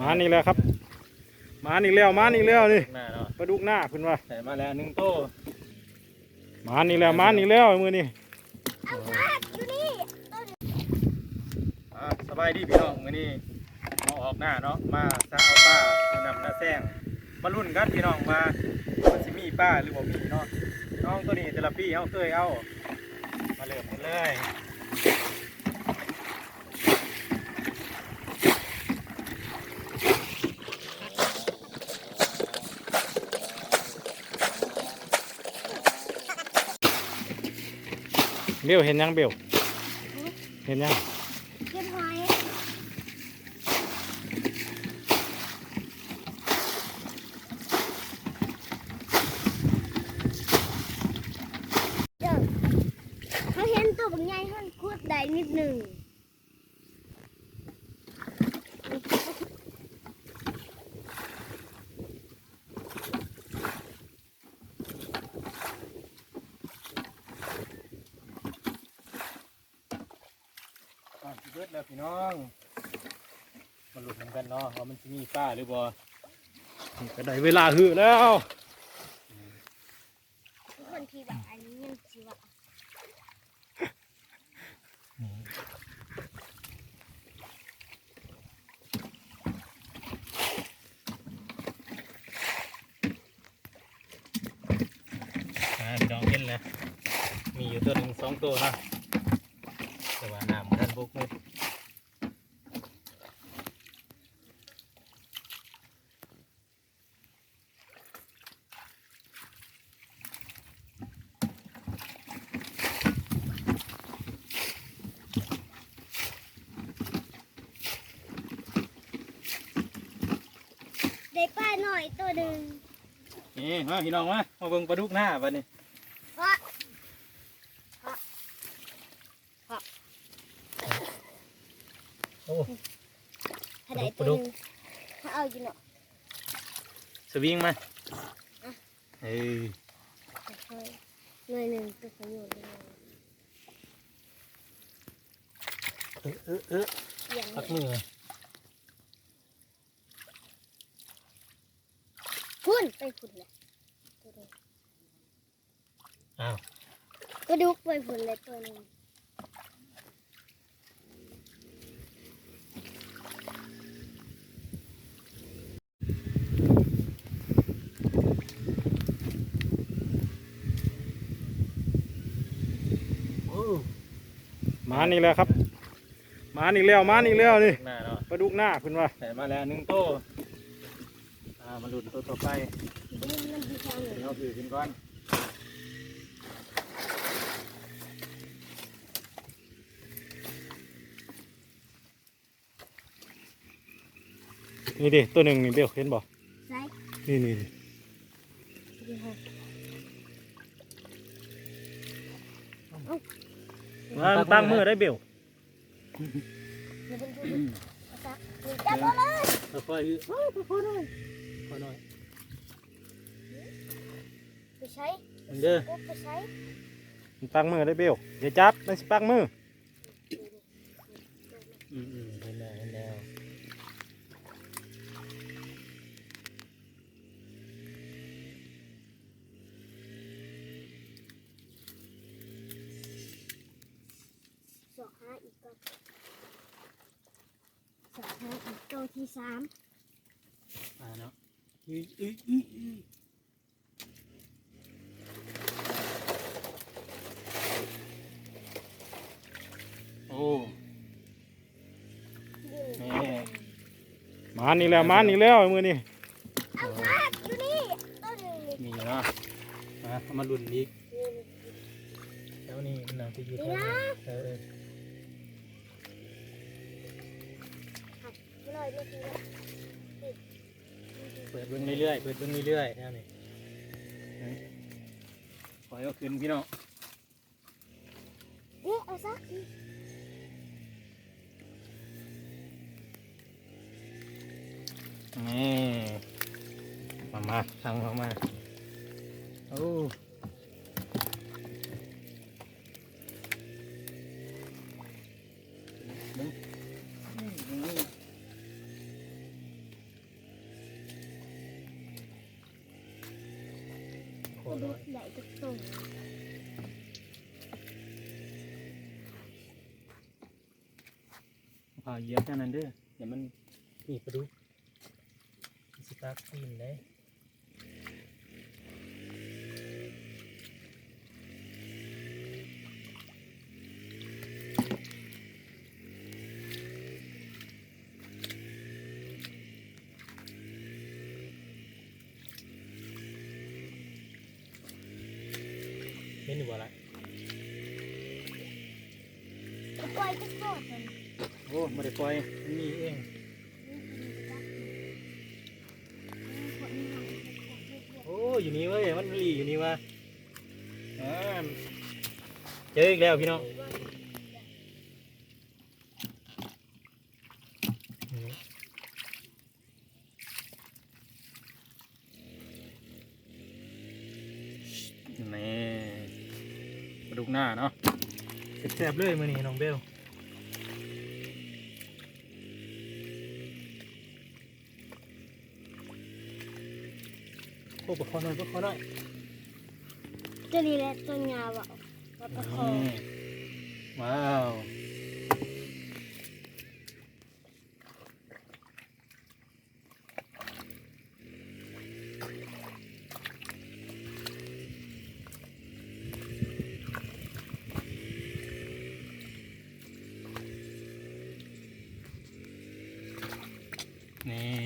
มานี่แล้วครับ มานี่แล้วมานี่แล้วนี่หน้าเนาะปลาดุกหน้าคุณว่าใส่มาแล้วหนึ่งโตมานี่แล้วมานี่แล้วมือนี่อ่าสบายดีพี่น้องมื้อนี้มาออกหน้าเนาะมาซาเอาป้าแนะนำหน้าแซงมาลุ้นกันพี่น้องมามันสิมีป้าหรือบ่มีเนาะน้องตัวนี้แต่ละปีเฮาเคยเอามาเริ่มกันเลย เบลเห็นยังเบลเห็นยัง เก็บหอยเดี๋ยวเขาเห็นตัวบางใหญ่เขาคูดได้นิดหนึ่ง อ่าสิเบิ ดแล้วพี่น้องมาลุ้นนำกันเนาะว่ามันสิมีป้าหรือบ่นี่ก็ได้เวลาหือแล้วทุกคนที่แบบอันนี้ยังสิวะอ่าพี่น้องเห็นแล้วมีอยู่ตัวหนึ่งสองตัวนะแต่ว่าน้ำมันทันบกเลย ได้ป้าหน่อยตัวหนึ่งนี่มาพี่น้องมามาเบิ่งปลาดุกหน้าบัดนี้เพราะโอ้ถ้าได้ตัวหนึ่งถ้าเอาอยู่เนาะสวิงมาเอ้ยเฮ้ยหน่อยหนึ่งตัวประโยชน์เลยเออเออเอออย่างพักนี้มือ พุ่น ไปพุ่นเลยตัวหนึ่งอ้าวก็ดุกไปพุ่นเลยตัวหนึ่งโอ้มานี่แล้วครับ มานี่แล้วมานี่แล้วนี่หน้าเนาะปลาดุกหน้าคุณว่าใส่มาแล้วหนึ่งโตอ่า มาลุ้นตัวต่อไปนี่มันดีจังเลยเดี๋ยวเอาถือขึ้นก่อนนี่ดิตัวหนึ่งนี่เบลเห็นบ่ใส่นี่นี่ดิดีฮะมาตั้งมือได้เบลเดี๋ยวเป็นดูดิเอาซักนี่จับเอาเลยค่อยๆเอ้ยค่อยๆ หน่อยค่อยๆหน่อยไปใช้อันเด้อปุ๊บไปใช้ตั้งมือได้เบลอย่าจับไม่สิปักมืออืมอืมเห็นแล้วเห็นแล้วสอกหาอีกก่อนสอกหาอีกตัวที่สามอ่าเนาะ อุ้ยอุ้ยอุ้ยอุ้ยโอ้แม่มานี่แล้วมานี่แล้วมือนี่เอาซักอยู่นี่ตัวหนึ่งนี่มีเนาะมาเอามาลุ้นอีกแล้วนี่มันน่าจะอยู่ตรงนี้เออไม่ลอยไม่ดีนะ เปิดเบิ่งเรื่อยๆเปิดเบิ่งเรื่อยๆแนวนี้ปล่อยเอาขึ้นพี่น้องนี่เอาซักอีกนี่มามาทางเข้ามาโอ้ กระดูกใหญ่ทุกตัวพาเยอะแค่นั้นเด้อเดี๋ยวมันมีปลาดุกสตาร์ทซีนเลย อยู่บ่ละกระปล่อยทุกตัวเลยโอ้ไม่ได้ปล่อยมันมีเองโอ้อยู่นี่เว้ยมันมีอยู่นี่วะอ่าเจออีกแล้วพี่น้องนี่กระ ดูกหน้าเนาะแซ่บๆเลยมือนี้น้องเบลโอ้ปะคอหน่อยปะคอหน่อยตัวนี้แหละตัวยาวอะมาประคองนี่ว้าว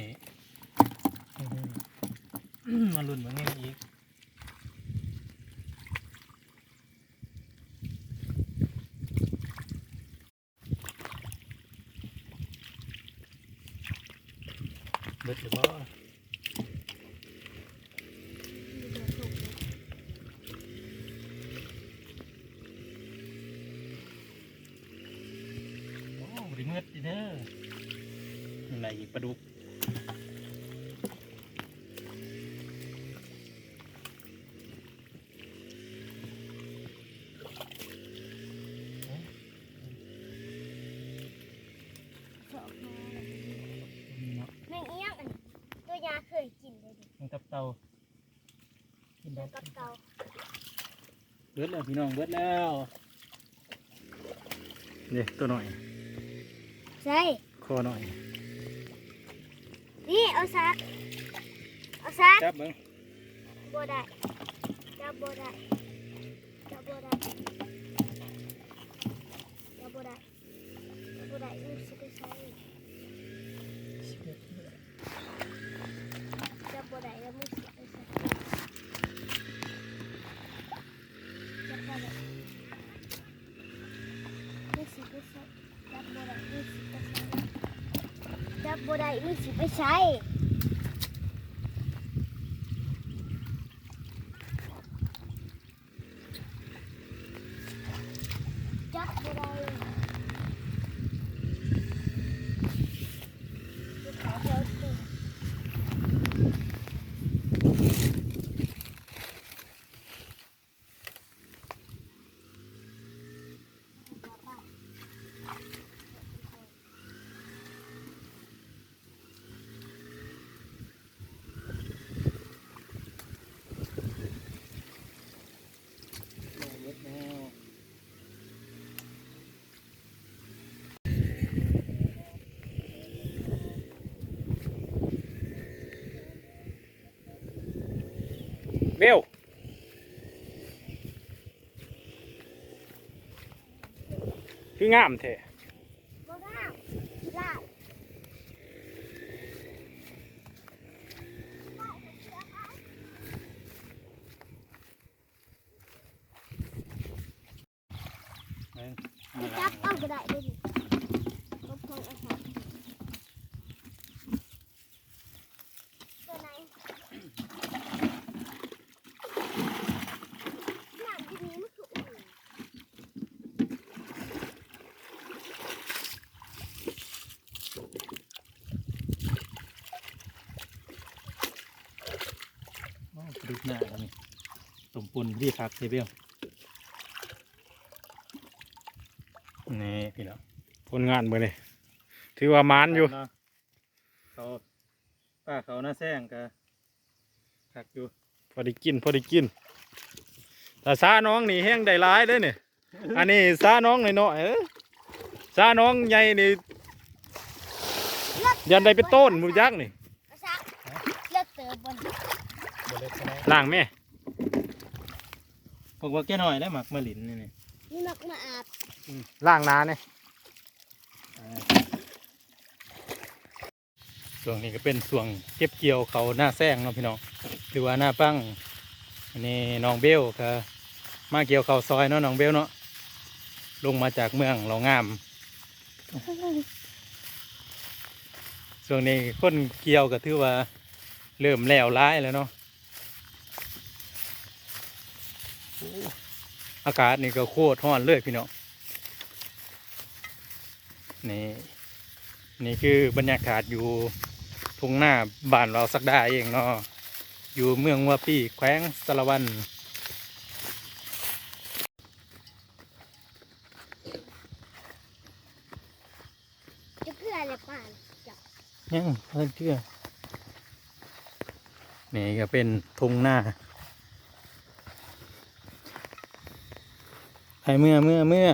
นี่อื้อหือมาลุ้นมาไงอีกเบิดหรือเปล่าโอ้ริเมืดดีเด้ออะไรอีกปลาดุกนี่เนาะ แม่งเอี้ยงอันตัวยาเคย กินเลยดิมันกับเตากินได้แล้วกับเกาเบิดแล้วพี่น้องเบิดแล้วนี่ตัวหน่อยใช่คอหน่อย นี่เอาซักเอาซักจับเบิ้งบ่ได้จับบ่ได้จับบ่ได้จับบ่ได้จับบ่ได้ลูกสิไปใช้ บ่ได้แล้วมึงสิไปใช้จับบ่ได้มึงสิไปใช้จับบ่ได้มึงสิไปใช้จับบ่ได้มึงสิไปใช้ จับบ่ได้จะขอเธอตื่น เบิดแล้ว เร็วคืองามแท้ บ่ได้กีฬา เบิ้ง ไปจับเอาก็ได้เด้วยดิก็พงเอาใส่ตัวไหนหนังที่นี้มันคืออุ่น โอ้กระดูก หน้าแล้วนี่สมปุนพี่ครับเทเบิลนี่พี่น้องผลงานมือนี่ถือว่ามานอยู่เนาะเขาป้าเขาหน้าแซงกะขักอยู่พอได้กินพอได้กินแต่ซาน้องนี่แห้งได้ร้ายเด้อนี่อันนี้ซาน้องหน่อยๆเออซาน้องใหญ่นี่ยันได้เป็นต้นหมูยักษ์นี่กระซักเลือกเติมบนบ่เล็กปานใด ล่างแม่พวกว่าแก่น้อยได้หมักมะลินนี่นี่นี่มักมาอาบล่างนาเนี่ยช่วงนี้ก็เป็นช่วงเก็บเกี่ยวเขาหน้าแซงเนาะพี่น้องหรือว่าหน้าปังอันนี้น้องเบลก็มาเกี่ยวเขาซอยเนาะน้องเบลเนาะลงมาจากเมืองเรางามช่วงนี้คนเกี่ยวก็ถือว่าเริ่มแล้วร้ายแล้วเนาะโอ้อากาศนี่ก็โคตรร้อนเลยพี่น้องนี่นี่คือบรรยากาศอยู่ทุ่งหน้าบ้านเราสักได้เองเนาะอยู่เมืองวัวปีแขวงสารวันจะเพื่ออะไรป่านจับยังเพิ่นเชื่อนี่ก็เป็นทุ่งหน้าไป เมื่อเมื่อเมื่อ